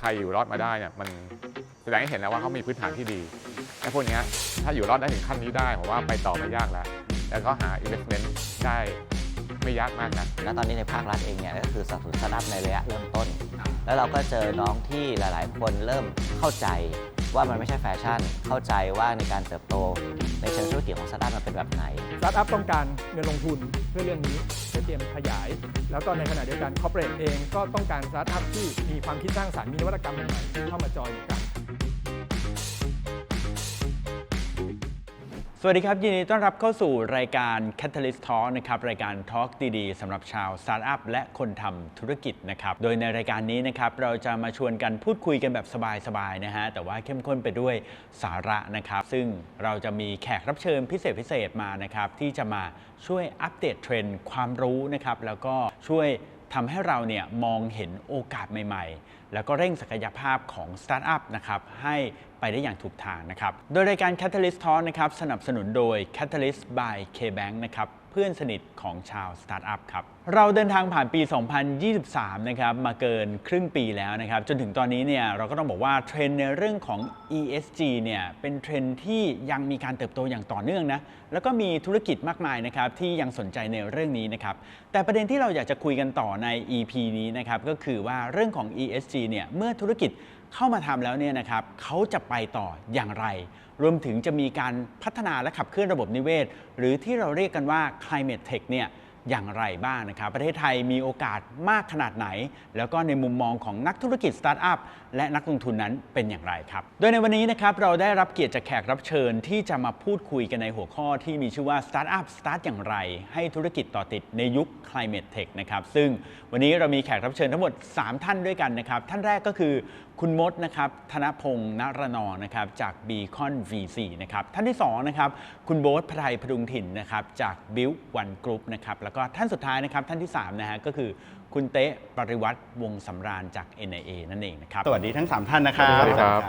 ใครอยู่รอดมาได้เนี่ยมันแสดงให้เห็นแล้วว่าเขามีพื้นฐานที่ดีไอ้พวกเนี้ยถ้าอยู่รอดได้ถึงขั้นนี้ได้ผมว่าไปต่อไม่ยากแล้ว แล้วก็หา investment ได้ไม่ยากมากนะและตอนนี้ในภาครัฐเองเนี่ยก็คือสนับสนุนสตาร์ทอัพในระยะเริ่มต้น แล้วเราก็เจอน้องที่หลาย ๆ คนเริ่มเข้าใจ ว่ามันไม่ใช่แฟชั่น เข้าใจว่าในการเติบโต ในเชิงธุรกิจของสตาร์ทอัพมันเป็นแบบไหน สตาร์ทอัพต้องการเงินลงทุนเพื่อเรื่องนี้เพื่อเตรียมขยาย แล้วก็ในขณะเดียวกันคอร์เปอเรทเองก็ต้องการสตาร์ทอัพที่มีความคิดสร้างสรรค์มีนวัตกรรมใหม่ๆเข้ามาจอยเหมือนกัน สวัสดีครับ ยินดีต้อนรับเข้าสู่รายการ Catalyst Talk นะครับรายการทอล์กดีๆสำหรับชาวสตาร์ทอัพและคนทำธุรกิจนะครับโดยในรายการนี้นะครับเราจะมาชวนกันพูดคุยกันแบบสบายๆนะฮะแต่ว่าเข้มข้นไปด้วยสาระนะครับซึ่งเราจะมีแขกรับเชิญพิเศษพิเศษมานะครับที่จะมาช่วยอัปเดตเทรนด์ความรู้นะครับแล้วก็ช่วย ทำให้เราเนี่ยมองเห็นโอกาสใหม่ ๆ แล้วก็เร่งศักยภาพของสตาร์ทอัพนะครับให้ไปได้อย่างถูกทางนะครับ โดยรายการ Catalyst Talk นะครับสนับสนุนโดย Catalyst by KBank นะครับ เพื่อนสนิทของชาวสตาร์ทอัพครับ เราเดินทางผ่านปี 2023 นะครับ มาเกินครึ่งปีแล้วนะครับ จนถึงตอนนี้เนี่ยเราก็ต้องบอกว่าเทรนด์ในเรื่องของ ESG เนี่ยเป็นเทรนด์ที่ยังมีการเติบโตอย่างต่อเนื่องนะ แล้วก็มีธุรกิจมากมายนะครับที่ยังสนใจในเรื่องนี้นะครับ แต่ประเด็นที่เราอยากจะคุยกันต่อใน EP นี้นะครับก็คือว่าเรื่องของ ESG เนี่ยเมื่อธุรกิจเข้ามาทำแล้วเนี่ยนะครับเขาจะไปต่ออย่างไร รวมถึงจะมีการพัฒนาและขับเคลื่อนระบบนิเวศ หรือที่เราเรียกกันว่า climate tech เนี่ยอย่างไรบ้างนะครับ ประเทศไทยมีโอกาสมากขนาดไหน แล้วก็ในมุมมองของนักธุรกิจสตาร์ทอัพและนักลงทุนนั้นเป็นอย่างไรครับ โดยในวันนี้นะครับเราได้รับเกียรติจากแขกรับเชิญที่จะมาพูดคุยกันในหัวข้อที่มีชื่อว่า Startup Start อย่างไร ให้ธุรกิจต่อติดในยุค Climate Tech นะครับซึ่งวันนี้เรามีแขกรับเชิญทั้งหมด 3 ท่านด้วยกันนะครับ ท่านแรกก็คือ คุณมดนะครับธนพงศ์นรนองนะครับจาก Beacon VC นะครับท่านที่2นะครับคุณโบ๊ทพไทยพดุงถิ่นนะครับจาก Build One Group นะครับแล้วก็ท่านสุดท้ายนะครับท่านที่3นะฮะก็คือคุณเต๊ะปริวัติวงศ์สำราญจาก NIA นั่นเองนะครับ สวัสดีทั้ง 3 ท่านนะครับ สวัสดีครับ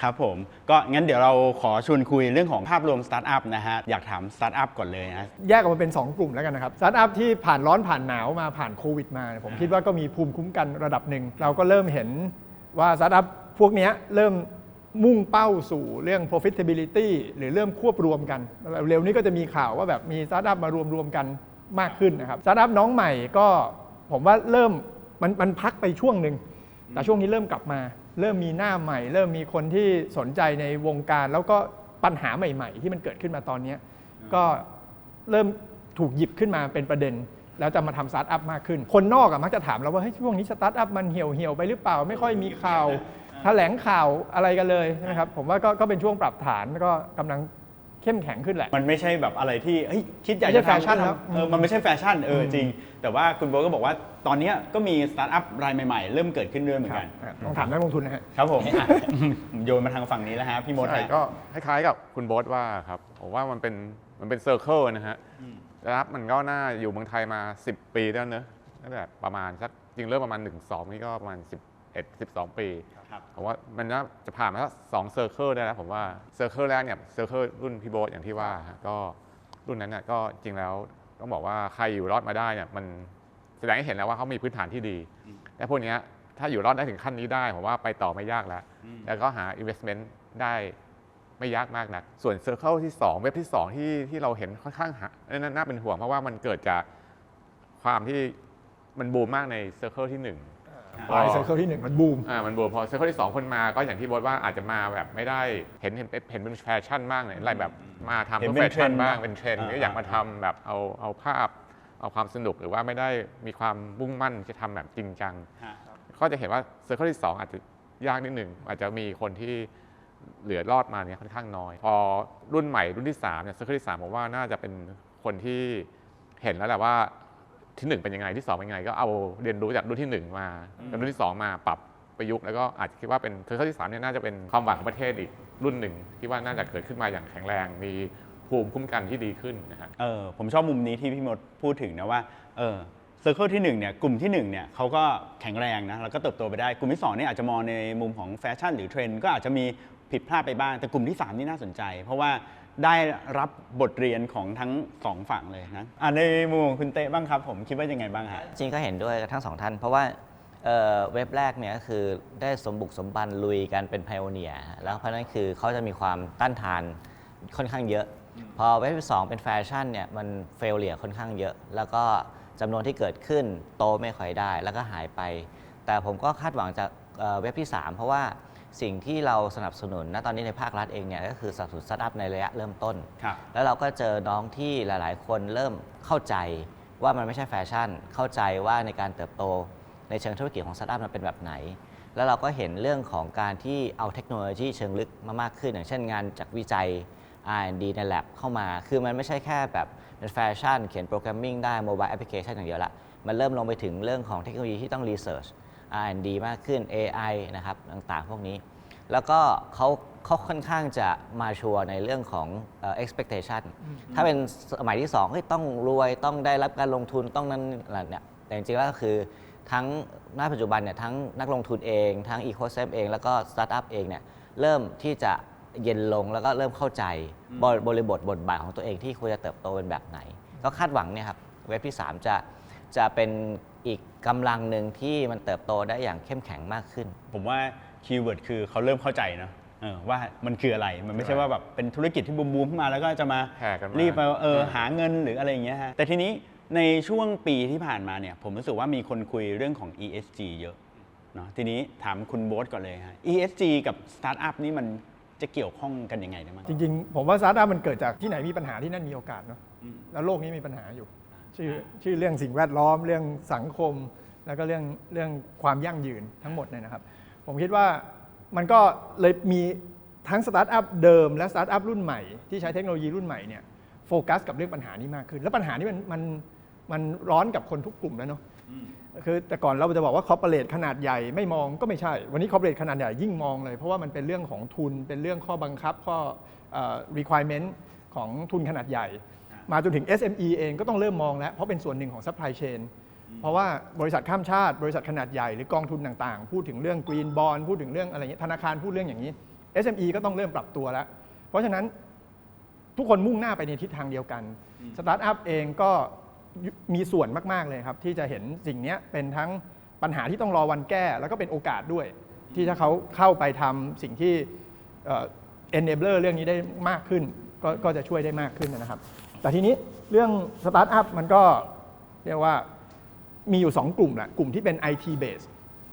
ครับผม ก็งั้นเดี๋ยวเราขอชวนคุยเรื่องของภาพรวมสตาร์ทอัพนะฮะ อยากถามสตาร์ทอัพก่อนเลยนะ แยกออกมาเป็น 2 กลุ่มแล้วกันนะครับ สตาร์ทอัพที่ผ่านร้อนผ่านหนาวมาผ่านโควิดมาเนี่ยผมคิดว่าก็มีภูมิคุ้มกันระดับหนึ่ง เราก็เริ่มเห็น ว่าสตาร์ทอัพพวกนี้เริ่มมุ่งเป้าสู่เรื่อง profitability หรือเริ่มควบรวมกัน เร็วนี้ก็จะมีข่าวว่าแบบมีสตาร์ทอัพมารวมรวมกันมากขึ้นนะครับสตาร์ทอัพน้องใหม่ก็ผมว่าเริ่มมันมันพักไปช่วงหนึ่ง แต่ช่วงนี้เริ่มกลับมา เริ่มมีหน้าใหม่ เริ่มมีคนที่สนใจในวงการ แล้วก็ปัญหาใหม่ ๆ ที่มันเกิดขึ้นมาตอนนี้ก็เริ่มถูกหยิบขึ้นมาเป็นประเด็น แล้วจะมาทำสตาร์ทอัพมากขึ้น คนนอกอะมักจะถามเราว่าเฮ้ยช่วงนี้สตาร์ทอัพมันเหี่ยวเหี่ยวๆไปหรือเปล่า ไม่ค่อยมีข่าวแถลงข่าวอะไรกันเลยใช่ไหมครับผมว่าก็ก็เป็นช่วงปรับฐานแล้วก็กำลังเข้มแข็งขึ้นแหละ มันไม่ใช่แบบอะไรที่เฮ้ยคิดอยากไม่ใช่จะแฟชั่นทำครับเออมันไม่ใช่แฟชั่นเออจริง แต่ว่าคุณโบทก็บอกว่าตอนเนี้ยก็มีสตาร์ทอัพรายใหม่ๆ เริ่มเกิดขึ้นด้วยเหมือนกัน อะต้องถามนักลงทุนนะฮะ ครับผมอะโยนมาทางฝั่งนี้แล้วฮะพี่มดใช่ฮะ ก็คล้ายๆกับคุณโบ๊ทว่าครับผมว่ามันเป็นมันเป็นเซอร์เคิลนะฮะ นะครับมันก็น่าอยู่เมืองไทยมา 10 ปีแล้วเนอะตั้งแต่ประมาณสักจริงเริ่มประมาณ 1 2 นี่ก็ประมาณ 11 12 ปีครับผมว่ามันน่าจะผ่านมาสักสองเซอร์เคิลได้แล้วผมว่าเซอร์เคิลแรกเนี่ยเซอร์เคิลรุ่นพี่โบ๊ทอย่างที่ว่าฮะก็รุ่นนั้นเนี่ยก็จริงแล้วต้องบอกว่าใครอยู่รอดมาได้เนี่ยมันแสดงให้เห็นแล้วว่าเขามีพื้นฐานที่ดี และพวกเนี้ยถ้าอยู่รอดได้ถึงขั้นนี้ได้ผมว่าไปต่อไม่ยากแล้ว แล้วก็หา investment ได้ ไม่ยากมากนัก ส่วน Circle ที่ 2 เว็บที่ 2 ที่ที่เราเห็นค่อนข้างหาเอ้ยน่าน่าเป็นห่วงเพราะว่ามันเกิดจากความที่มันบูมมากใน Circle ที่1ปลายเซอร์เคิลที่หนึ่งมันบูมอ่ามันบูมพอ Circle ที่2คนมาก็อย่างที่บอสว่าอาจจะมาแบบไม่ได้เห็นเห็นเห็นเป็นแฟชั่นบ้างเนี่ยอะไรแบบมาทำเห็นเพื่อเป็แฟนเทรชั่นนด์บ้างนะเป็นเทรนด์อ่าก็อยากมาทำแบบเอาเอาภาพเอาความสนุกหรือว่าไม่ได้มีความมุ่งมั่นจะทำแบบจริงจังฮะก็จะเห็นว่าเซอร์เคิลที่2อาจจะยากนิดหนึ่งอาจจะมีคนที่ เหลือรอดมาเนี่ยค่อนข้างน้อย พอรุ่นใหม่รุ่นที่3เนี่ยเซอร์เคิลที่3ผมว่าน่าจะเป็นคนที่เห็นแล้วแหละว่าที่ 1 เป็นยังไงที่ 2 เป็นยังไง ก็เอาเรียนรู้จากรุ่นที่ 1 มาแล้วรุ่นที่ 2 มาปรับประยุกต์แล้วก็อาจจะคิดว่าเป็นเซอร์เคิลที่3เนี่ยน่าจะเป็นความหวังของประเทศอีกรุ่นหนึ่งที่ว่าน่าจะเกิดขึ้นมาอย่างแข็งแรงมีภูมิคุ้มกันที่ดีขึ้นนะฮะเออผมชอบมุมนี้ที่พี่มดพูดถึงนะว่าเออเซอร์เคิลที่1เนี่ยกลุ่มที่1เนี่ยเขาก็แข็งแรงนะแล้วก็เติบโตไปได้กลุ่มที่2เนี่ยอาจจะมองในมุมของแฟชั่นหรือเทรนด์ก็อาจจะมี ผิดพลาดไปบ้าง แต่กลุ่มที่ 3 นี่น่าสนใจ เพราะว่าได้รับบทเรียนของทั้งสองฝั่งเลยนะอะในมุมของคุณเต้บ้างครับ ผมคิดว่ายังไงบ้างฮะจริงก็เห็นด้วยกับทั้งสองท่าน เพราะว่าเเว็บแรกเนี่ยก็คือได้สมบุกสมบันลุยกันเป็นไพโอเนียแล้วเพราะนั้นคือเขาจะมีความต้านทานค่อนข้างเยอะ พอเว็บที่สองเป็นแฟชั่นเนี่ยมันเฟลเลียค่อนข้างเยอะ แล้วก็จำนวนที่เกิดขึ้นโตไม่ค่อยได้ แล้วก็หายไป แต่ผมก็คาดหวังจากเอ่อเว็บที่ 3 เพราะว่า สิ่งที่เราสนับสนุนณตอนนี้ในภาครัฐเองเนี่ยก็คือสนับสนุนสตาร์ทอัพในระยะเริ่มต้น ครับ แล้วเราก็เจอน้องที่หลาย ๆ คนเริ่มเข้าใจว่ามันไม่ใช่แฟชั่น เข้าใจว่าในการเติบโตในเชิงธุรกิจของสตาร์ทอัพมันเป็นแบบไหน แล้วเราก็เห็นเรื่องของการที่เอาเทคโนโลยีเชิงลึกมามากขึ้น อย่างเช่นงานจากวิจัย R&D ใน lab เข้ามา คือมันไม่ใช่แค่แบบเป็นแฟชั่น เขียนโปรแกรมมิ่งได้โมบายแอปพลิเคชันอย่างเดียวละ มันเริ่มลงไปถึงเรื่องของเทคโนโลยีที่ต้อง research R&D มากขึ้น AI นะครับต่างๆ พวกนี้ แล้วก็เขาเขาค่อนข้างจะมาชัวร์ในเรื่องของเอ่อ expectation ถ้าเป็นสมัยที่2เฮ้ยต้องรวยต้องได้รับการลงทุนต้องนั้นอะไรเนี่ยแต่จริงๆแล้วก็คือทั้งณปัจจุบันเนี่ยทั้งนักลงทุนเอง ทั้ง ecosystem เอง แล้วก็สตาร์ทอัพเองเนี่ยเริ่มที่จะเย็นลงแล้วก็เริ่มเข้าใจบริบริบทบทบาทของตัวเองที่ควรจะเติบโตเป็นแบบไหน ก็คาดหวังเนี่ยครับเว็บที่ 3 จะจะเป็นอี กกำลังหนึ่งที่มันเติบโตได้อย่างเข้มแข็งมากขึ้น ผมว่าคีย์เวิร์ดคือเขาเริ่มเข้าใจนะเออว่ามันคืออะไรมันไม่ใช่ว่าแบบเป็นธุรกิจที่บูมบูมๆขึ้นมาแล้วก็จะมาแห่กันมารีบไปเออหาเงินหรืออะไรอย่างเงี้ยฮะแต่ทีนี้ในช่วงปีที่ผ่านมาเนี่ยผมรู้สึกว่ามีคนคุยเรื่องของ ESG เยอะเนาะทีนี้ถามคุณโบ๊ทก่อนเลยฮะ ESG กับสตาร์ทอัพนี่มันจะเกี่ยวข้องกันยังไงได้บ้างจริงๆ ผมว่าสตาร์ทอัพมันเกิดจากที่ไหนมีปัญหาที่นั่นมีโอกาสเนาะแล้วโลกนี้มีปัญหาอยู่ ชื่อชื่อเรื่องสิ่งแวดล้อม เรื่องสังคม แล้วก็เรื่องเรื่องความยั่งยืนทั้งหมดเนี่ยนะครับ ผมคิดว่ามันก็เลยมีทั้งสตาร์ทอัพเดิมและสตาร์ทอัพรุ่นใหม่ที่ใช้เทคโนโลยีรุ่นใหม่เนี่ยโฟกัสกับเรื่องปัญหานี้มากขึ้น แล้วปัญหานี้มันมันมันร้อนกับคนทุกกลุ่มแล้วเนาะคือแต่ก่อนเราจะบอกว่าคอร์ปอเรทขนาดใหญ่ไม่มองก็ไม่ใช่ วันนี้คอร์ปอเรทขนาดใหญ่ยิ่งมองเลย เพราะว่ามันเป็นเรื่องของทุนเป็นเรื่องข้อบังคับข้อเอ่อ requirement ของทุนขนาดใหญ่ มาจนถึง SME เองก็ต้องเริ่มมองแล้ว เพราะเป็นส่วนหนึ่งของ supply chain เพราะว่าบริษัทข้ามชาติ บริษัทขนาดใหญ่หรือกองทุนต่างๆ พูดถึงเรื่อง green bond พูดถึงเรื่องอะไรเงี้ยธนาคารพูดเรื่องอย่างนี้ SME ก็ต้องเริ่มปรับตัวแล้ว เพราะฉะนั้นทุกคนมุ่งหน้าไปในทิศทางเดียวกันสตาร์ทอัพเองก็มีส่วนมาก ๆ เลยครับ ที่จะเห็นสิ่งเนี้ยเป็นทั้งปัญหาที่ต้องรอวันแก้ แล้วก็เป็นโอกาสด้วย ที่ถ้าเขาเข้าไปทำสิ่งที่เอ่อ enabler เรื่องนี้ได้มากขึ้นก็ก็จะช่วยได้มากขึ้นนะครับ แต่ทีนี้เรื่องสตาร์ทอัพมันก็เรียกว่ามีอยู่ 2 กลุ่มแหละกลุ่มที่เป็น IT base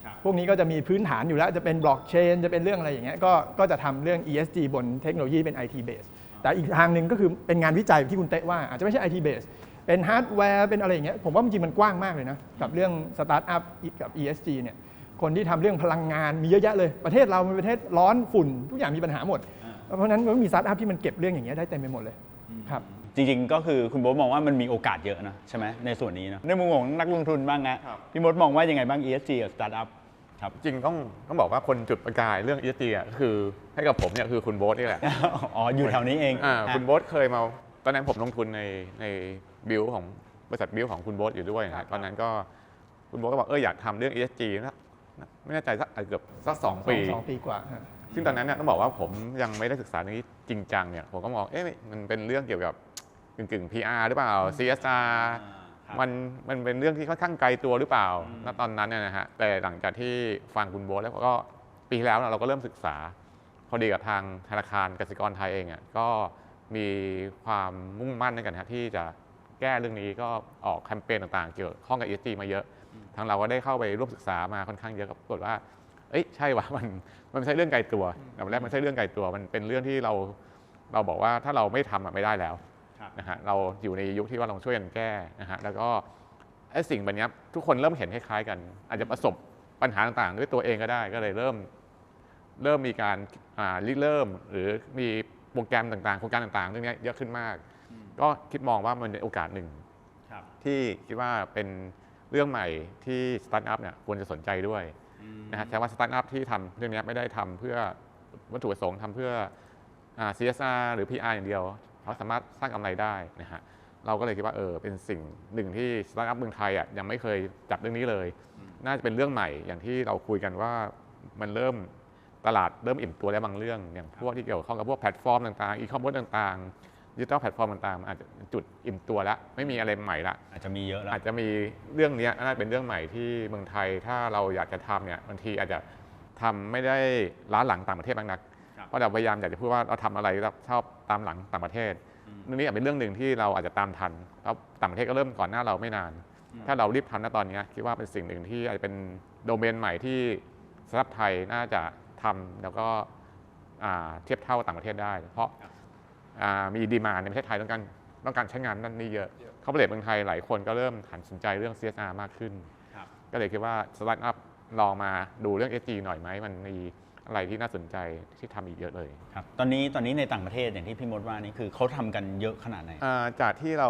ครับพวกนี้ก็จะมีพื้นฐานอยู่แล้ว จะเป็นบล็อกเชนจะเป็นเรื่องอะไรอย่างเงี้ยก็ก็จะทำเรื่อง ESG บนเทคโนโลยีเป็น IT base แต่อีกทางหนึ่งก็คือเป็นงานวิจัยที่คุณเตะว่า อาจจะไม่ใช่ IT base เป็นฮาร์ดแวร์เป็นอะไรอย่างเงี้ยผมว่าจริงๆมันกว้างมากเลยนะ กับเรื่องสตาร์ทอัพกับ ESG เนี่ยคนที่ทำเรื่องพลังงานมีเยอะแยะเลย ประเทศเราเป็นประเทศร้อนฝุ่น ทุกอย่างมีปัญหาหมด เพราะฉะนั้นมันก็มีสตาร์ทอัพที่มันเก็บเรื่องอย่างเงี้ยได้เต็มไปหมดเลยครับ จริงๆ ก็คือคุณโบ๊ทมองว่ามันมีโอกาสเยอะนะใช่ไหมในส่วนนี้เนอะในมุมของนักลงทุนบ้างนะครับ พี่โบ๊ทมองว่ายังไงบ้าง ESG กับสตาร์ทอัพครับ จริงต้องต้องบอกว่าคนจุดประกายเรื่อง ESG อะก็คือให้กับผมเนี่ยคือคุณโบ๊ทนี่แหละ อ๋อ อยู่แถวนี้เองอ่าอะ คุณโบ๊ทเคยมาตอนนั้นผมลงทุนในในบิลของบริษัทบิลของคุณโบ๊ทอยู่ด้วยนะฮะตอนนั้นก็คุณโบ๊ทก็บอกเอออยากทำเรื่อง ESG นะไม่แน่ใจสักเกือบสักสองปี สองปีกว่าฮะซึ่งตอนนั้นเนี่ยต้องบอกว่าผมยังไม่ได้ศึกษาเรื่องนี้จริงจังเนี่ยผมก็มองเอ๊ะมันเป็นเรื่องเกี่ยวกับ กึ่งกึ่ง PR หรือเปล่า CSR ครับมันมันเป็นเรื่องที่ค่อนข้างไกลตัวหรือเปล่าณตอนนั้นเนี่ยนะฮะแต่หลังจากที่ฟังคุณโบ๊ทแล้วก็ปีที่แล้วเราก็เริ่มศึกษา พอดีกับทางธนาคารกสิกรไทยเองอะก็มีความมุ่งมั่นในการฮะที่จะแก้เรื่องนี้ก็ออกแคมเปญต่างๆ เกี่ยวข้องกับ ESG มาเยอะ ทางเราก็ได้เข้าไปร่วมศึกษามาค่อนข้างเยอะกับปรากฏว่า เอ้ยใช่ว่ะมันมันไม่ใช่เรื่องไกลตัวแต่แรกมันไม่ใช่เรื่องไกลตัว มันเป็นเรื่องที่เราเราบอกว่าถ้าเราไม่ทำอะไม่ได้แล้วครับ นะฮะเราอยู่ในยุคที่ว่าเราช่วยกันแก้นะฮะแล้วก็ไอ้สิ่งแบบเนี้ยทุกคนเริ่มเห็นคล้ายๆกัน อาจจะประสบปัญหาต่างๆ ด้วยตัวเองก็ได้ก็เลยเริ่มเริ่มมีการอ่าริเริ่ม หรือมีโปรแกรมต่างๆโครงการต่างๆเรื่องเนี้ยเยอะขึ้นมาก ก็คิดมองว่ามันเป็นโอกาสหนึ่งครับที่คิดว่าเป็นเรื่องใหม่ที่สตาร์ทอัพเนี่ยควรจะสนใจด้วยนะฮะแต่ว่าสตาร์ทอัพที่ทำเรื่องเนี้ยไม่ได้ทำเพื่อวัตถุประสงค์ทำเพื่ออ่า CSR หรือ PR อย่างเดียว เขาสามารถสร้างกำไรได้นะฮะเราก็เลยคิดว่าเออเป็นสิ่งหนึ่งที่สตาร์ทอัพเมืองไทยอะยังไม่เคยจับเรื่องนี้เลย น่าจะเป็นเรื่องใหม่อย่างที่เราคุยกันว่ามันเริ่มตลาดเริ่มอิ่มตัวแล้วบางเรื่อง อย่างพวกที่เกี่ยวข้องกับพวกแพลตฟอร์มต่างๆอีคอมเมิร์ซต่างๆดิจิทัลแพลตฟอร์มต่างๆมันอาจจะจุดอิ่มตัวแล้วไม่มีอะไรใหม่ละอาจจะมีเยอะแล้วอาจจะมีเรื่องเนี้ยน่าจะเป็นเรื่องใหม่ที่เมืองไทยถ้าเราอยากจะทำเนี่ยบางทีอาจจะทำไม่ได้ล้าหลังต่างประเทศมากนัก ครับเพราะเราพยายามอยากจะพูดว่าเราทำอะไรเราชอบตามหลังต่างประเทศเรื่องนี้อาจเป็นเรื่องหนึ่งที่เราอาจจะตามทันแล้วต่างประเทศก็เริ่มก่อนหน้าเราไม่นาน ถ้าเรารีบทำณตอนเนี้ยคิดว่าเป็นสิ่งหนึ่งที่อาจจะเป็นโดเมนใหม่ที่สำหรับไทยน่าจะทำแล้วก็อ่าเทียบเท่าต่างประเทศได้ เพราะอ่ามีดีมาในประเทศไทยต้องการต้องการใช้งานนั่นนี่เยอะเขาเปิดเมืองไทยหลายคนก็เริ่มหันสนใจเรื่อง CSR มากขึ้นครับก็เลยคิดว่าสตาร์ทอัพลองมาดูเรื่อง SG หน่อยไหมมันมี อะไรที่น่าสนใจที่ทำอีกเยอะเลยครับตอนนี้ตอนนี้ในต่างประเทศอย่างที่พี่มดว่านี่คือเขาทำกันเยอะขนาดไหนอ่าจากที่เรา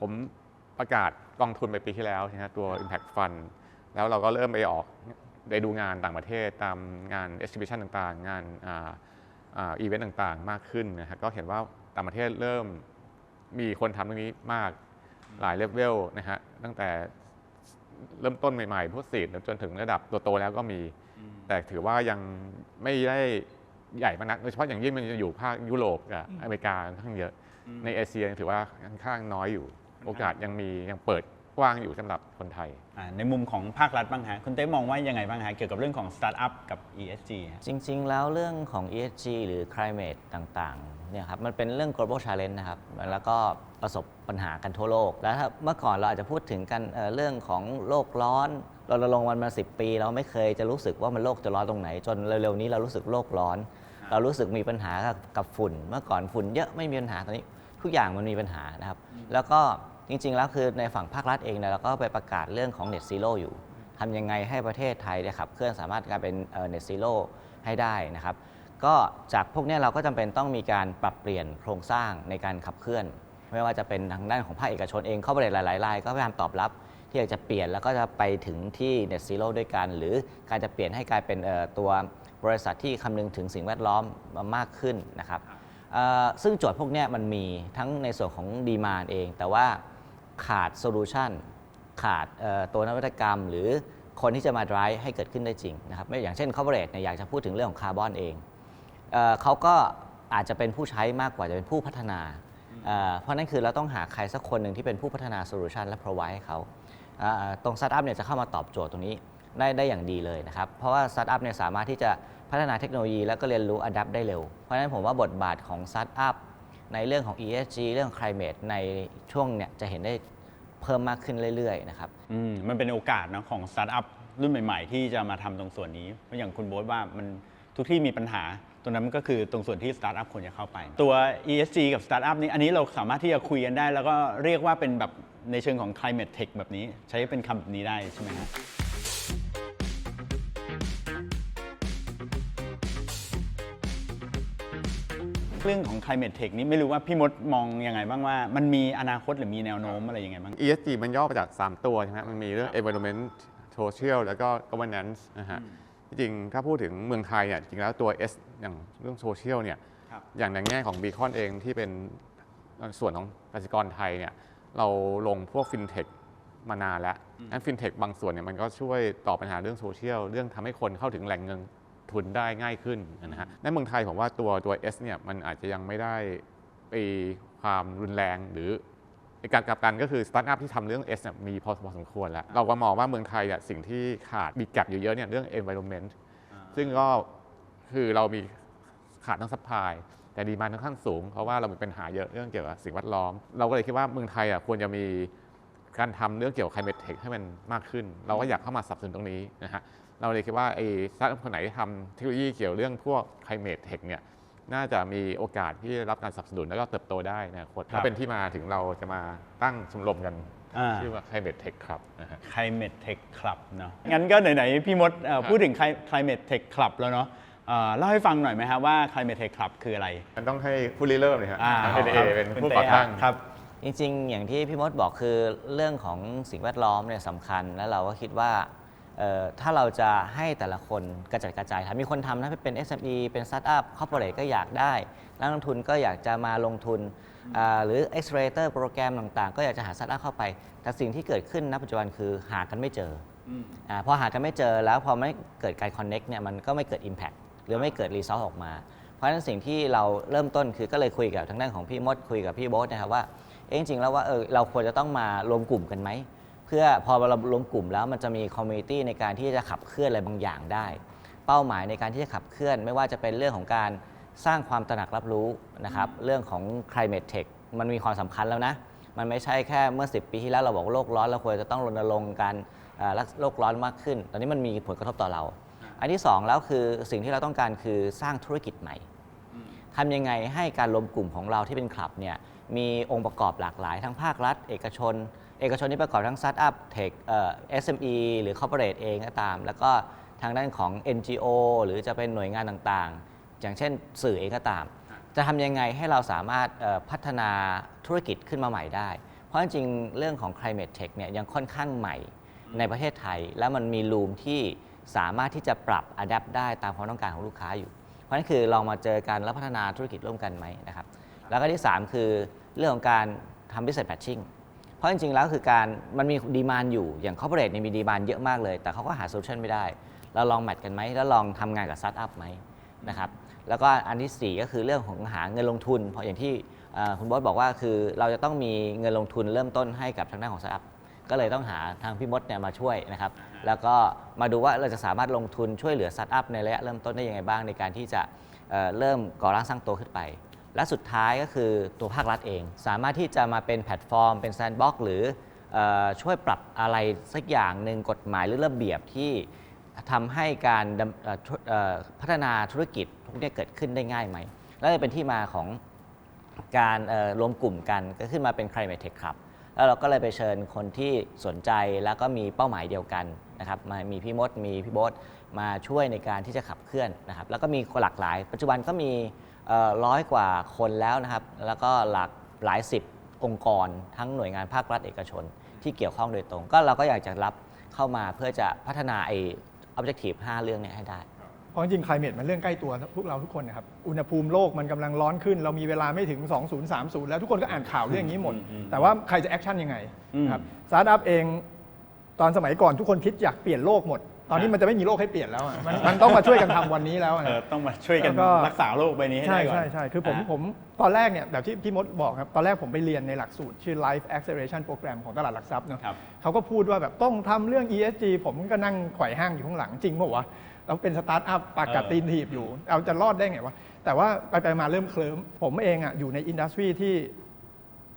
ผมประกาศกองทุนไปปีที่แล้วนะฮะตัว Impact Fund แล้วเราก็เริ่มไปออกไปดูงานต่างประเทศตามงาน exhibition ต่างๆ งานอีเวนต์ต่างๆ มากขึ้นนะฮะก็เห็นว่าต่างประเทศเริ่มมีคนทำเรื่องนี้มากหลายเลเวลนะฮะตั้งแต่เริ่มต้นใหม่ๆพวกสีดจนถึงระดับตัวโตแล้วก็มี แต่ถือว่ายังไม่ได้ใหญ่มากนักโดยเฉพาะอย่างยิ่งมันจะอยู่ภาคยุโรปกับอเมริกาค่อนข้างเยอะ ในเอเชียยังถือว่าค่อนข้างน้อยอยู่ โอกาสยังมียังเปิดกว้างอยู่สำหรับคนไทยอ่าในมุมของภาครัฐบ้างฮะ คุณเต้มองว่ายังไงบ้างฮะ เกี่ยวกับเรื่องของสตาร์ทอัพกับ ESG ฮะจริง ๆ แล้วเรื่องของ ESG หรือ climate ต่างๆ เนี่ยครับ มันเป็นเรื่อง global challenge นะครับ แล้วก็ประสบปัญหากันทั่วโลก แล้วถ้าเมื่อก่อนเราอาจจะพูดถึงกันเอ่อเรื่องของโลกร้อน เราลงมันมา 10 ปี เราไม่เคยจะรู้สึกว่ามันโลกจะร้อนตรงไหน จนเร็วๆนี้เรารู้สึกโลกร้อน เรารู้สึกมีปัญหากับกับฝุ่น เมื่อก่อนฝุ่นเยอะไม่มีปัญหาตอนนี้ทุกอย่างมันมีปัญหานะครับ แล้วก็จริง ๆ แล้วคือในฝั่งภาครัฐเองเนี่ยเราก็ไปประกาศเรื่องของ net zero อยู่ทำยังไงให้ประเทศไทยเนี่ยขับเคลื่อนสามารถกลายเป็นเอ่อ net zero ให้ได้นะครับ ก็จากพวกเนี้ยเราก็จำเป็นต้องมีการปรับเปลี่ยนโครงสร้างในการขับเคลื่อน ไม่ว่าจะเป็นทางด้านของภาคเอกชนเองเข้าไปหลายๆรายก็พยายามตอบรับ ที่อยากจะเปลี่ยนแล้วก็จะไปถึงที่ net zero ด้วยกัน หรือการจะเปลี่ยนให้กลายเป็นเอ่อตัวบริษัทที่คำนึงถึงสิ่งแวดล้อมมากขึ้นนะครับเอ่อซึ่งโจทย์พวกเนี้ยมันมีทั้งในส่วนของดีมานเอง แต่ว่าขาดโซลูชันขาดเอ่อตัวนวัตกรรม หรือคนที่จะมา drive ให้เกิดขึ้นได้จริงนะครับไม่อย่างเช่น corporate เนี่ยอยากจะพูดถึงเรื่องของคาร์บอนเองเอ่อเขาก็อาจจะเป็นผู้ใช้มากกว่าจะเป็นผู้พัฒนาเอ่อเพราะนั่นคือเราต้องหาใครสักคนหนึ่งที่เป็นผู้พัฒนาโซลูชันและ provide ให้เขาเอ่อ ตรงสตาร์ทอัพเนี่ยจะเข้ามาตอบโจทย์ตรงนี้ได้ได้อย่างดีเลยนะครับ เพราะว่าสตาร์ทอัพเนี่ยสามารถที่จะพัฒนาเทคโนโลยีแล้วก็เรียนรู้ adapt ได้เร็ว เพราะฉะนั้นผมว่าบทบาทของสตาร์ทอัพในเรื่องของ ESG เรื่อง climate ในช่วงเนี่ยจะเห็นได้เพิ่มมากขึ้นเรื่อยๆนะครับอืมมันเป็นโอกาสนะของสตาร์ทอัพรุ่นใหม่ๆ ที่จะมาทำตรงส่วนนี้เพราะอย่างคุณโบ๊ทว่ามันทุกที่มีปัญหาตรงนั้นมันก็คือตรงส่วนที่สตาร์ทอัพควรจะเข้าไป ตัว ESG กับสตาร์ทอัพนี้อันนี้เราสามารถที่จะคุยกันได้ แล้วก็เรียกว่าเป็นแบบ ในเชิงของ climate tech แบบนี้ ใช้เป็นคำแบบนี้ได้ใช่ไหมฮะเรื่องของ climate tech นี้ไม่รู้ว่าพี่มดมองยังไงบ้างว่า มันมีอนาคตหรือมีแนวโน้มอะไรยังไงบ้าง ESG มันย่อมาจาก 3 ตัวใช่ไหมมันมีเรื่อง environment social แล้วก็ governance นะฮะจริงๆถ้าพูดถึงเมืองไทยเนี่ยจริงแล้วตัว S อย่างเรื่อง social เนี่ยครับอย่างในแง่ของ Beacon เองที่เป็นส่วนของกสิกรไทยเนี่ย เราลงพวก fintech มานานแล้วนั้น fintech บางส่วนเนี่ยมันก็ช่วยตอบปัญหาเรื่องโซเชียล เรื่องทำให้คนเข้าถึงแหล่งเงินทุนได้ง่ายขึ้นนะฮะ ในเมืองไทยผมว่าตัวตัว S เนี่ยมันอาจจะยังไม่ได้ไปความรุนแรงหรือในการกลับกันก็คือสตาร์ทอัพที่ทำเรื่อง S เนี่ยมีพอพอสมควรแล้ว เราก็มองว่าเมืองไทยเนี่ยสิ่งที่ขาดมีแกลบอยู่เยอะเนี่ยเรื่อง environment ซึ่งก็คือเรามีขาดทั้งซัพพลาย แต่ดีมานค่อนข้างสูง เพราะว่าเรามีปัญหาเยอะเรื่องเกี่ยวกับสิ่งแวดล้อม เราก็เลยคิดว่าเมืองไทยอะควรจะมีการทำเรื่องเกี่ยวกับ climate tech ให้มันมากขึ้น เราก็อยากเข้ามาสนับสนุนตรงนี้นะฮะเราเลยคิดว่าไอ้สตาร์ทอัพคนไหนที่ทำเทคโนโลยีเกี่ยวเรื่องพวก climate tech เนี่ยน่าจะมีโอกาสที่ได้รับการสนับสนุนแล้วก็เติบโตได้ในอนาคตครับก็เป็นที่มาถึงเราจะมาตั้งชมรมกันอ่าชื่อว่า climate tech ครับนะฮะ Climate Tech Club เนาะงั้นก็ไหนๆพี่มดเอ่อครับพูดถึง Cli- Climate Tech Club แล้วเนาะ เอ่อเล่าให้ฟังหน่อยไหมครับว่า Climate Tech Club คืออะไร มันต้องให้ผู้ริเริ่มเลยครับอ่าเป็นเอครับเป็นคุณผู้เต้ก่อตั้ง ครับ จริงๆ อย่างที่พี่มดบอกคือเรื่องของสิ่งแวดล้อมเนี่ยสำคัญ แล้วเราก็คิดว่าเอ่อถ้าเราจะให้แต่ละคนกระจัดกระจายทำมีคนทำนะเป็น SME เป็นสตาร์ทอัพคอร์ปอเรทก็อยากได้นักลงทุนก็อยากจะมาลงทุนอ่าหรือ Accelerator โปรแกรมต่างๆ ก็อยากจะหาสตาร์ทอัพเข้าไป แต่สิ่งที่เกิดขึ้นณปัจจุบันคือหากันไม่เจอออ่าพอหากันไม่เจอแล้วพอไม่เกิดการ connect เนี่ยมันก็ไม่เกิด impact หรือไม่เกิด result ออกมา เพราะฉะนั้นสิ่งที่เราเริ่มต้นคือก็เลยคุยกับทางด้านของพี่มดคุยกับพี่โบ๊ทนะครับว่าเอ๊ะจริงๆแล้วว่าเออเราควรจะต้องมารวมกลุ่มกันไหมเพื่อพอเรารวมกลุ่มแล้วมันจะมีคอมมูนิตี้ในการที่จะขับเคลื่อนอะไรบางอย่างได้ เป้าหมายในการที่จะขับเคลื่อน ไม่ว่าจะเป็นเรื่องของการสร้างความตระหนักรับรู้นะครับเรื่องของ climate tech มันมีความสำคัญแล้วนะ มันไม่ใช่แค่เมื่อ 10 ปีที่แล้วเราบอกว่าโลกร้อนเราควรจะต้องรณรงค์การเอ่อรักโลกร้อนมากขึ้น ตอนนี้มันมีผลกระทบต่อเรา อันที่สองแล้วคือสิ่งที่เราต้องการคือสร้างธุรกิจใหม่ทำยังไงให้การรวมกลุ่มของเราที่เป็นคลับเนี่ยมีองค์ประกอบหลากหลายทั้งภาครัฐ เอกชน เอกชนที่ประกอบทั้งสตาร์ทอัพเทคเอ่อ SME หรือคอร์ปอเรทเองก็ตาม แล้วก็ทางด้านของ NGO หรือจะเป็นหน่วยงานต่างๆ อย่างเช่นสื่อเองก็ตาม จะทำยังไงให้เราสามารถเอ่อพัฒนาธุรกิจขึ้นมาใหม่ได้ เพราะจริงๆเรื่องของ climate tech เนี่ยยังค่อนข้างใหม่ในประเทศไทย แล้วมันมีรูมที่ สามารถที่จะปรับ adapt ได้ตามความต้องการของลูกค้าอยู่ เพราะฉะนั้นคือลองมาเจอกันแล้วพัฒนาธุรกิจร่วมกันไหมนะครับ แล้วก็ที่ 3 คือเรื่องของการทำ business matching เพราะจริงๆ แล้วคือการมันมีดีมานอยู่อย่าง corporate เนี่ยมีดีมานเยอะมากเลย แต่เขาก็หาโซลูชันไม่ได้ เราลองแมทกันไหมแล้วลองทำงานกับสตาร์ทอัพไหมนะครับแล้วก็อันที่ 4 ก็คือเรื่องของหาเงินลงทุน เพราะอย่างที่คุณบอสบอกว่าคือเราจะต้องมีเงินลงทุนเริ่มต้นให้กับทางด้านของสตาร์ทอัพ ก็เลยต้องหาทางพี่มดเนี่ยมาช่วยนะครับ แล้วก็มาดูว่าเราจะสามารถลงทุนช่วยเหลือสตาร์ทอัพในระยะเริ่มต้นได้ยังไงบ้างในการที่จะเอ่อเริ่มก่อร่างสร้างตัวขึ้นไป และสุดท้ายก็คือตัวภาครัฐเอง สามารถที่จะมาเป็นแพลตฟอร์ม เป็นแซนด์บ็อกหรือเออช่วยปรับอะไรสักอย่างหนึ่งกฎหมายหรือระเบียบที่ทำให้การดำเอ่อธุเอ่อพัฒนาธุรกิจพวกนี้เกิดขึ้นได้ง่ายไหม และเลยเป็นที่มาของการเอ่อรวมกลุ่มกันก็ขึ้นมาเป็น Climate Tech Club แล้วเราก็เลยไปเชิญคนที่สนใจแล้วก็มีเป้าหมายเดียวกันนะครับมามีพี่มดมีพี่โบ๊ทมาช่วยในการที่จะขับเคลื่อนนะครับแล้วก็มีคนหลากหลาย ปัจจุบันก็มีร้อยกว่าคนแล้วนะครับ แล้วก็หลากหลายสิบองค์กร ทั้งหน่วยงานภาครัฐเอกชน ที่เกี่ยวข้องโดยตรง ก็เราก็อยากจะรับเข้ามาเพื่อจะพัฒนาไอ้ objective 5 เรื่องนี้ให้ได้ ราะจริงๆ climate มันเรื่องใกล้ตัวพวกเราทุกคนนะครับ อุณหภูมิโลกมันกำลังร้อนขึ้น เรามีเวลาไม่ถึง 2030 แล้วทุกคนก็อ่านข่าวเรื่องนี้หมด แต่ว่าใครจะแอคชั่นยังไงนะครับสตาร์ทอัพเองตอนสมัยก่อนทุกคนคิดอยากเปลี่ยนโลกหมด ตอนนี้มันจะไม่มีโลกให้เปลี่ยนแล้วอะมันมันต้องมาช่วยกันทำวันนี้แล้วเอนะอต้องมาช่วยกันแล้วก็รักษาโลกใบนี้ให้ใช่ได้ก่อน ใช่ใช่คือผมอะผมตอนแรกเนี่ยแบบที่พี่มดบอกครับ ตอนแรกผมไปเรียนในหลักสูตร ชื่อ Life Acceleration Program ของตลาดหลักทรัพย์เนอะครับเขาก็พูดว่าแบบต้องทำเรื่อง ESG ผมก็นั่งไขว่ห้างอยู่ข้างหลังจริงเปล่าวะ เราเป็นสตาร์ทอัพปากกัดเออตีนถีบอยู่เราจะรอดได้ไงวะ แต่ว่าไปไปมาเริ่มเคลิ้ม ผมเองอะอยู่ในอินดัสทรีที่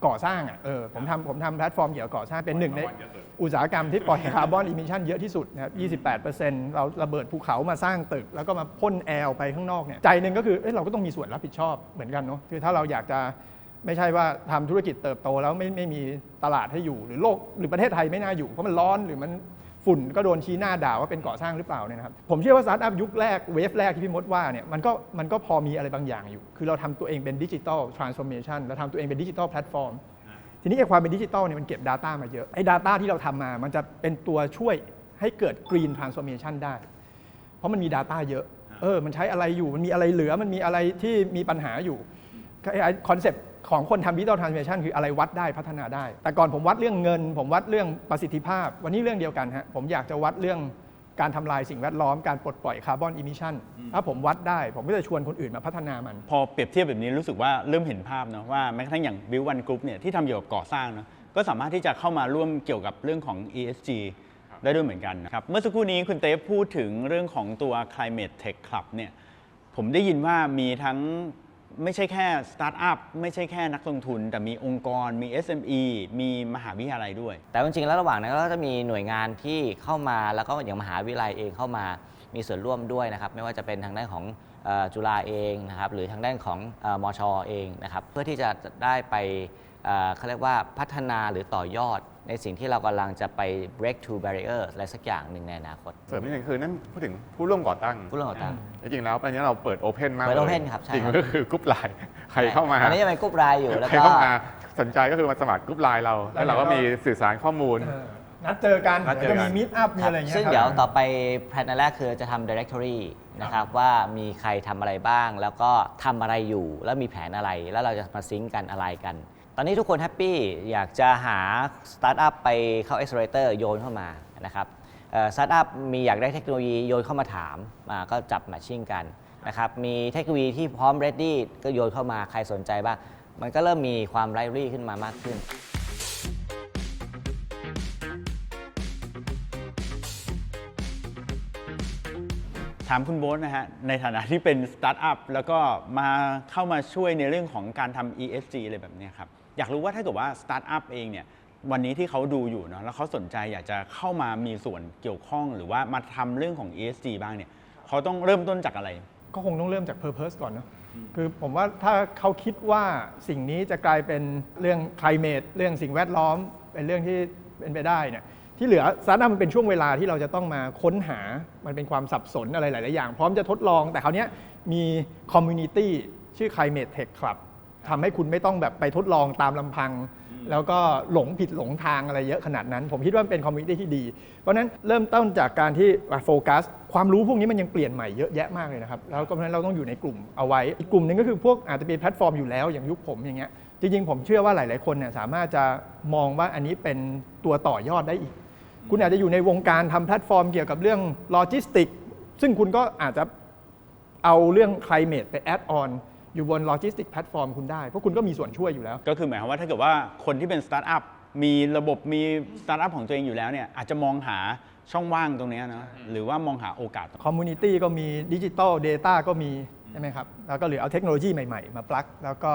ก่อสร้างอะเออผมทำผมทำแพลตฟอร์มเกี่ยวกับก่อสร้างเป็นหนึ่งในอุตสาหกรรมที่ปล่อยคาร์บอนอิมิชันเยอะที่สุดนะครับ 28%เราระเบิดภูเขามาสร้างตึก แล้วก็มาพ่นแอร์ออกไปข้างนอกเนี่ยใจหนึ่งก็คือเอ้ยเราก็ต้องมีส่วนรับผิดชอบเหมือนกันเนาะคือถ้าเราอยากจะไม่ใช่ว่าทำธุรกิจเติบโตแล้วไม่ไม่มีตลาดให้อยู่หรือโลกหรือประเทศไทยไม่น่าอยู่เพราะมันร้อนหรือมัน ฝุ่นก็โดนชี้หน้าด่าว่าเป็นก่อสร้างหรือเปล่าเนี่ยนะครับผมเชื่อว่าสตาร์ทอัพยุคแรกเวฟแรกที่พี่มดว่าเนี่ยมันก็มันก็พอมีอะไรบางอย่างอยู่ คือเราทำตัวเองเป็นดิจิ t a ลทรานส์ฟอร์เมชันเราทำตัวเองเป็นดิจิ t a ลแพลตฟอร์มทีนี้ไอ้ความเป็นดิจิตอลเนี่ยมันเก็บ Data มาเยอะไอ้ Data ที่เราทำมา มันจะเป็นตัวช่วยให้เกิด Green Transformation ได้ เพราะมันมี Data เยอะเออมันใช้อะไรอยู่มันมีอะไรเหลือมันมีอะไรที่มีปัญหาอยู่ไอ้คอนเซปต์ ของคนทำดิจิตอลทรานส์ o r ชันคืออะไรวัดได้พัฒนาได้ แต่ก่อนผมวัดเรื่องเงิน ผมวัดเรื่องประสิทธิภาพ วันนี้เรื่องเดียวกันฮะผมอยากจะวัดเรื่องการทำลายสิ่งแวดล้อมการปลดปล่อยคาร์บอนอิมิชันถ้าผมวัดได้ผมก็จะชวนคนอื่นมาพัฒนามัน พอเปรียบเทียบแบบนี้รู้สึกว่าเริ่มเห็นภาพเนาะว่าแม้กระทั่งอย่าง Build One Group เนี่ยที่ทำเกี่ยวกับก่อสร้างเนาะก็สามารถที่จะเข้ามาร่วมเกี่ยวกับเรื่องของ ESG ได้ด้วยเหมือนกันนะครับเมื่อสักครู่นี้คุณเต้พูดถึงเรื่องของตัว Climate Tech Club เนี่ยผมได้ยินว่ามีทั้ง ไม่ใช่แค่สตาร์ทอัพไม่ใช่แค่นักลงทุน แต่มีองค์กรมี SME มีมหาวิทยาลัยด้วย แต่จริงๆแล้วระหว่างนั้นก็จะมีหน่วยงานที่เข้ามาแล้วก็อย่างมหาวิทยาลัยเองเข้ามามีส่วนร่วมด้วยนะครับไม่ว่าจะเป็นทางด้านของจุฬาเองนะครับหรือทางด้านของเอ่อเองนะครับเพื่อที่จะได้ไปเขาเรียกว่าพัฒนาหรือต่อยอด ในสิ่งที่เรากำลังจะไป break through barrier อะไรสักอย่างหนึ่งในอนาคต เสริมนิดนึงคือนั่นพูดถึงผู้ร่วมก่อตั้งผู้ร่วมก่อตั้ง จริงๆแล้วอันนี้เราเปิดโอเพนมากเปิดลย open ครับใช่จริงครับๆก็คือกรุ๊ปไลน์ใครเข้ามาอันนี้จะเป็นกรุ๊ปรายอยู่แล้วใครก็เข้ามาสนใจก็คือมาสมัครกรุ๊ปไลน์เรา แล้วเราก็มีสื่อสารข้อมูล เออนัดเจอกันนัดเจอกัน จะมีมิตอัพมีอะไรอย่างเงี้ยซึ่งครับเดี๋ยวต่อไปแพลนแรกคือจะทำ directory นะครับว่ามีใครทำอะไรบ้าง แล้วก็ทำอะไรอยู่ แล้วมีแผนอะไร แล้วเราจะมาซิงก์กันอะไรกันต อนนี้ทุกคนแฮปปี้อยากจะหาสตาร์ทอัพไปเข้า accelerator โยนเข้ามานะครับสตาร์ทอัพมีอยากได้เทคโนโลยีโยนเข้ามาถามมาก็จับแมทชิ่งกันนะครับมีเทคโนโลยีที่พร้อม ready ก็โยนเข้ามาใครสนใจบ้าง มันก็เริ่มมีความไ i รี่ขึ้นมามากขึ้นถามคุณโบ๊ทนะฮะ ในฐานะที่เป็นสตาร์ทอัพแล้วก็มาเข้ามาช่วยในเรื่องของการทำ ESG อะไรแบบนี้ครับ อยากรู้ว่าถ้าเกิดว่าสตาร์ทอัพเองเนี่ยวันนี้ที่เขาดูอยู่เนาะแล้วเขาสนใจอยากจะเข้ามามีส่วนเกี่ยวข้อง หรือว่ามาทำเรื่องของ ESG บ้างเนี่ยเขาต้องเริ่มต้นจากอะไร ก็คงต้องเริ่มจาก Purpose ก่อนเนาะคือผมว่าถ้าเขาคิดว่าสิ่งนี้จะกลายเป็นเรื่อง climate เรื่องสิ่งแวดล้อม เป็นเรื่องที่เป็นไปได้เนี่ยที่เหลือสตาร์ทอัพมันเป็นช่วงเวลาที่เราจะต้องมาค้นหามันเป็นความสับสนอะไรหลาย ๆ อย่าง พร้อมจะทดลองแต่คราวนี้มี community ชื่อ climate tech club ทำให้คุณไม่ต้องแบบไปทดลองตามลำพัง แล้วก็หลงผิดหลงทางอะไรเยอะขนาดนั้น ผมคิดว่ามันเป็นคอมมูนิตี้ที่ดี เพราะฉะนั้นเริ่มต้นจากการที่โฟกัส ความรู้พวกนี้มันยังเปลี่ยนใหม่เยอะแยะมากเลยนะครับ แล้วก็เพราะฉะนั้นเราต้องอยู่ในกลุ่มเอาไว้ อีกกลุ่มหนึ่งก็คือพวกอาจจะเป็นแพลตฟอร์มอยู่แล้วอย่างยุคผมอย่างเงี้ย จริงๆผมเชื่อว่าหลาย ๆคนเนี่ยสามารถจะมองว่าอันนี้เป็นตัวต่อยอดได้อีก คุณอาจจะอยู่ในวงการทำแพลตฟอร์มเกี่ยวกับเรื่องโลจิสติก ซึ่งคุณก็อาจจะเอาเรื่อง climate ไปแอดออน อยู่บนโลจิสติกแพลตฟอร์มคุณได้ เพราะคุณก็มีส่วนช่วยอยู่แล้ว ก็คือหมายความว่าถ้าเกิดว่าคนที่เป็นสตาร์ทอัพมีระบบมีสตาร์ทอัพของตัวเองอยู่แล้วเนี่ยอาจจะมองหาช่องว่างตรงเนี้ยนะหรือว่ามองหาโอกาสคอมมูนิตี้ก็มีดิจิ t a ล Data ก็มีใช่ไหมครับ แล้วก็เหลือเอาเทคโนโลยีใหม่ๆ มาปลักแล้วก็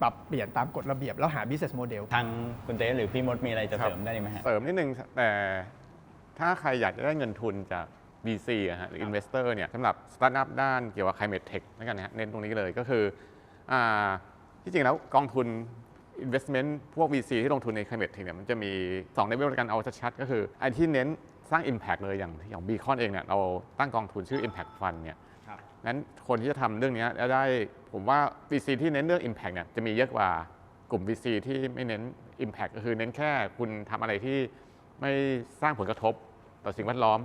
ปรับเปลี่ยนตามกฎระเบียบแล้วหา business model ทางคุณเต้หรือพี่มดมีอะไรจะครับเสริมได้ไหมฮะเสริมนิดนึงแต่ถ้าใครอยากจะได้เงินทุนจาก VC อะฮะหรือ Investor เนี่ยสำหรับสตาร์ทอัพด้านเกี่ยวกับ Climate Tech แล้วกันนะฮะเน้นตรงนี้เลยก็คืออ่าที่จริงแล้วกองทุน investment พวก VC ที่ลงทุนใน Climate Tech เนี่ยมันจะมี2 level ในการเอาชัดๆ ก็คือไอ้ที่เน้นสร้าง Impact เลยอย่างอย่าง Beacon เองเนี่ยเราตั้งกองทุนชื่อ Impact Fund เนี่ยครับนั้นคนที่จะทำเรื่องนี้แล้วได้ผมว่า VC ที่เน้นเรื่อง Impact เนี่ยจะมีเยอะกว่ากลุ่ม VC ที่ไม่เน้น Impact ก็คือเน้นแค่คุณทำอะไรที่ไม่สร้างผลกระทบต่อสิ่งแวดล้อม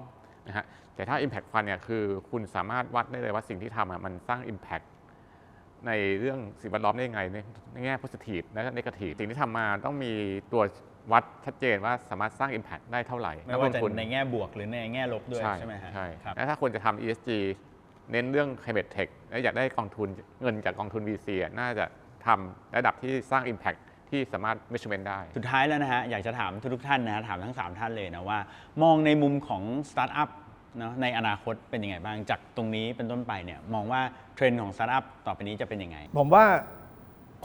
นะฮะแต่ถ้า Impact Fund เนี่ยคือคุณสามารถวัดได้เลยว่าสิ่งที่ทำอะมันสร้าง Impact ในเรื่องสิ่งแวดล้อมได้ยังไงในในแง่ positive และ negative สิ่งที่ทำมาต้องมีตัววัดชัดเจนว่าสามารถสร้าง Impact ได้เท่าไหร่ไม่ว่านักลจะงทุนในแง่บวกหรือในแง่ลบด้วยใช่ไหมฮะใช่ครับแล้วถ้าคนจะทำ ESG เน้นเรื่อง climate tech และอยากได้กองทุนเงินจากกองทุน VC อะน่าจะทำระดับที่สร้าง Impact ที่สามารถ measurement ได้ สุดท้ายแล้วนะฮะ อยากจะถามทุกๆท่านนะฮะถามทั้ง 3 ท่านเลยนะว่า มองในมุมของสตาร์ทอัพเนาะในอนาคตเป็นยังไงบ้าง จากตรงนี้เป็นต้นไปเนี่ยมองว่าเทรนด์ของสตาร์ทอัพต่อไปนี้จะเป็นยังไง ผมว่า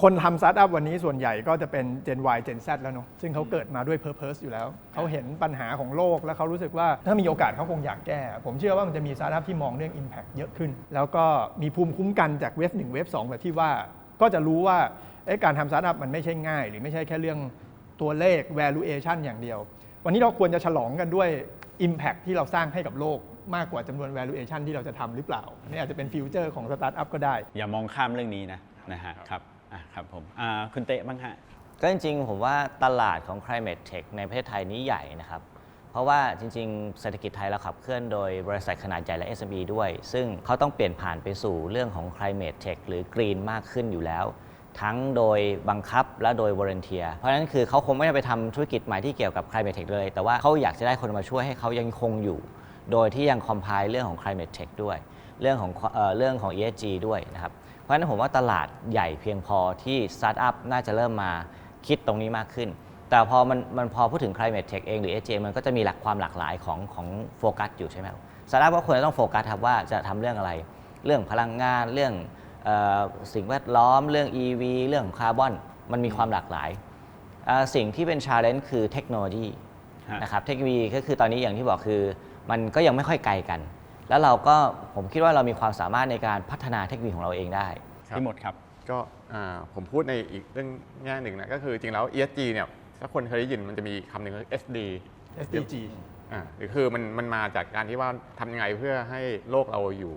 คนทำสตาร์ทอัพวันนี้ส่วนใหญ่ก็จะเป็น Gen Y Gen Z แล้วเนอะซึ่งเขาเกิดมาด้วย Purpose อยู่แล้ว เขาเห็นปัญหาของโลก แล้วเขารู้สึกว่าถ้ามีโอกาสเขาคงอยากแก้ ผมเชื่อว่ามันจะมีสตาร์ทอัพที่มองเรื่อง Impact เยอะขึ้น แล้วก็มีภูมิคุ้มกันจากเวฟ1เวฟ2แบบที่ว่าก็จะรู้ว่าเอ๊ะ การทำสตาร์ทอัพมันไม่ใช่ง่าย หรือไม่ใช่แค่เรื่องตัวเลข valuation อย่างเดียว วันนี้เราควรจะฉลองกันด้วย Impact ที่เราสร้างให้กับโลกมากกว่าจำนวน valuation ที่เราจะทำหรือเปล่าอันนี่อาจจะเป็นฟิวเจอร์ของสตาร์ทอัพก็ได้ อย่ามองข้ามเรื่องนี้นะนะฮะครับอะครับผมอ่าคุณเตะบ้างฮะก็จริงๆ ผมว่าตลาดของ climate tech ในประเทศไทยนี้ใหญ่นะครับ เพราะว่าจริง ๆ เศรษฐกิจไทยเราขับเคลื่อนโดยบริษัทขนาดใหญ่และ SME ด้วย ซึ่งเขาต้องเปลี่ยนผ่านไปสู่เรื่องของ climate tech หรือ green มากขึ้นอยู่แล้ว ทั้งโดยบังคับและโดย volunteer เพราะฉะนั้นคือเขาคงไม่ได้ไปทำธุรกิจใหม่ที่เกี่ยวกับ climate tech เลย แต่ว่าเขาอยากจะได้คนมาช่วยให้เขายังคงอยู่ โดยที่ยัง compile เรื่องของ climate tech ด้วย เรื่องของเออเรื่องของ ESG ด้วยนะครับ เพราะฉะนั้นผมว่าตลาดใหญ่เพียงพอที่สตาร์ทอัพน่าจะเริ่มมาคิดตรงนี้มากขึ้น แต่พอมันมันพอพูดถึง climate tech เองหรือ ESG มันก็จะมีหลักความหลากหลายของของโฟกัสอยู่ใช่ไหมครับสตาร์ทอัพก็ควรจะต้องโฟกัสครับว่าจะทำเรื่องอะไร เรื่องพลังงานเรื่อง สิ่งแวดล้อมเรื่อง EV เรื่องคาร์บอน มันมีความหลากหลายเอ่อสิ่งที่เป็น challenge คือเทคโนโลยีฮะนะครับเทคโนโลยีก็คือตอนนี้อย่างที่บอกคือ มันก็ยังไม่ค่อยไกลกัน แล้วเราก็ผมคิดว่าเรามีความสามารถในการพัฒนาเทคโนโลยีของเราเองได้ครับพี่หมดครับก็อ่าผมพูดในอีกเรื่องแง่หนึ่งนะก็คือจริงแล้ว ESG เนี่ยถ้าคนเคยได้ยินมันจะมีคำหนึ่งคือ SD SDG อ่าหรือคือมันมันมาจากการที่ว่าทำยังไงเพื่อให้โลกเราอยู่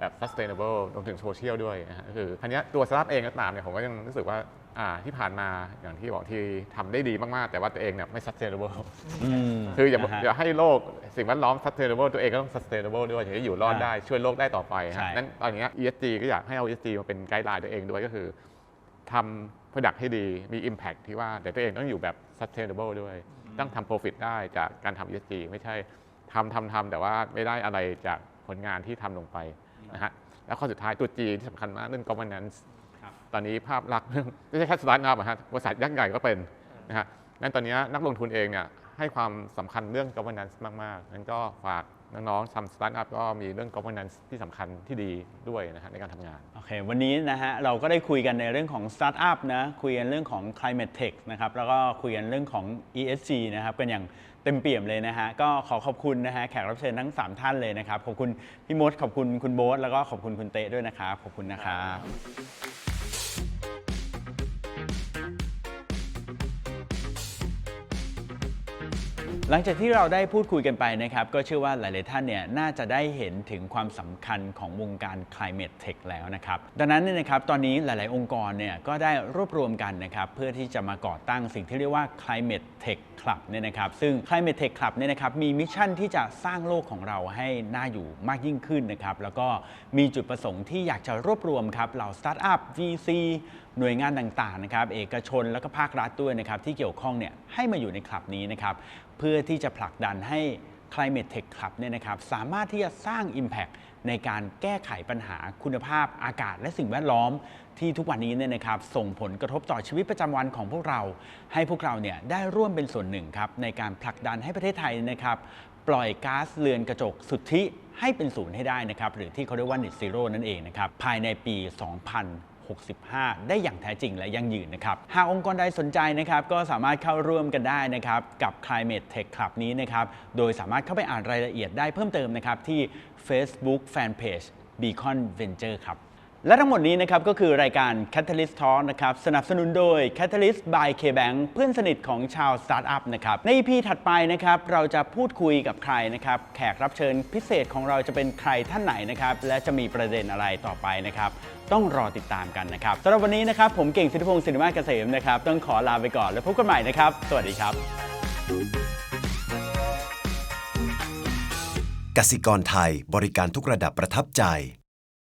แบบ sustainable รวมถึงโซเชียลด้วยนะฮะก็คือทีนี้ยตัวสตาร์ทเองก็ตามเนี่ยผมก็ยังรู้สึกว่าอ่าที่ผ่านมาอย่างที่บอกที่ทำได้ดีมาก ๆ แต่ว่าตัวเองเนี่ยไม่ sustainable อืมคืออย่านะฮะ อย่าให้โลกสิ่งแวดล้อม sustainable ตัวเองก็ต้อง sustainable ด้วยถึงจะอยู่รอดอ่าได้ช่วยโลกได้ต่อไปใช่ฮะนั้นตอนเนี้ย ESG ก็อยากให้เอา ESG มาเป็นไกด์ไลน์ตัวเองด้วยก็คือทำ product ให้ดีมี impact ที่ว่าแต่ตัวเองต้องอยู่แบบ sustainable ด้วย ต้องทำ profit ได้จากการทำ ESG ไม่ใช่ทำทำทำแต่ว่าไม่ได้อะไรจากผลงานที่ทำลงไป นะฮะแล้วข้อสุดท้ายตัว G ที่สำคัญมากเรื่อง governance ครับตอนนี้ภาพลักษณ์เรื่องไม่ใช่แค่สตาร์ทอัพอะฮะบริษัทยักษ์ใหญ่ก็เป็นนะฮะงั้นตอนนี้นักลงทุนเองเนี่ยให้ความสำคัญเรื่อง governance มากๆงั้นก็ฝากน้องๆทำสตาร์ทอัพก็มีเรื่อง governance ที่สำคัญที่ดีด้วยนะฮะในการทำงาน โอเค วันนี้นะฮะเราก็ได้คุยกันในเรื่องของสตาร์ทอัพนะ คุยกันเรื่องของ climate tech นะครับ แล้วก็คุยกันเรื่องของ ESG นะครับ กันอย่าง เต็มเปี่ยมเลยนะฮะก็ขอขอบคุณนะฮะแขกรับเชิญทั้ง 3 ท่านเลยนะครับ ขอบคุณพี่มดขอบคุณคุณโบ๊ทแล้วก็ขอบคุณคุณเต้ด้วยนะครับขอบคุณนะครับ หลังจากที่เราได้พูดคุยกันไปนะครับ ก็เชื่อว่าหลาย ๆ ท่านเนี่ยน่าจะได้เห็นถึงความสำคัญของวงการ climate tech แล้วนะครับ ดังนั้นเนี่ยนะครับตอนนี้หลาย ๆ องค์กรเนี่ยก็ได้รวบรวมกันนะครับ เพื่อที่จะมาก่อตั้งสิ่งที่เรียกว่า climate tech club เนี่ยนะครับ ซึ่ง climate tech club เนี่ยนะครับมีมิชชั่นที่จะสร้างโลกของเราให้น่าอยู่มากยิ่งขึ้นนะครับ แล้วก็มีจุดประสงค์ที่อยากจะรวบรวมครับเหล่าสตาร์ทอัพ VC หน่วยงานต่าง ๆ นะครับ เอกชนแล้วก็ภาครัฐด้วยนะครับที่เกี่ยวข้องเนี่ยให้มาอยู่ในคลับนี้นะครับ เพื่อที่จะผลักดันให้ Climate Tech Club เนี่ยนะครับสามารถที่จะสร้าง Impact ในการแก้ไขปัญหาคุณภาพอากาศและสิ่งแวดล้อม ที่ทุกวันนี้เนี่ยนะครับส่งผลกระทบต่อชีวิตประจำวันของพวกเรา ให้พวกเราเนี่ยได้ร่วมเป็นส่วนหนึ่งครับในการผลักดันให้ประเทศไทยนะครับปล่อยก๊าซเรือนกระจกสุทธิให้เป็นศูนย์ให้ได้นะครับหรือที่เขาเรียกว่า Net Zero นั่นเองนะครับภายในปี 2065 ได้อย่างแท้จริงและยั่งยืนนะครับ หากองค์กรใดสนใจนะครับก็สามารถเข้าร่วมกันได้นะครับกับ Climate Tech Club นี้นะครับ โดยสามารถเข้าไปอ่านรายละเอียดได้เพิ่มเติมนะครับที่ Facebook Fanpage Beacon Venture ครับ และทั้งหมดนี้นะครับก็คือรายการ Catalyst Talk นะครับสนับสนุนโดย Catalyst by KBank เพื่อนสนิทของชาวสตาร์ทอัพนะครับใน EP ถัดไปนะครับเราจะพูดคุยกับใครนะครับแขกรับเชิญพิเศษของเราจะเป็นใครท่านไหนนะครับและจะมีประเด็นอะไรต่อไปนะครับต้องรอติดตามกันนะครับสำหรับวันนี้นะครับผมเก่งสิทธิพงศ์สิริมาเกษมนะครับต้องขอลาไปก่อนแล้วพบกันใหม่นะครับสวัสดีครับกสิกรไทยบริการทุกระดับประทับใจ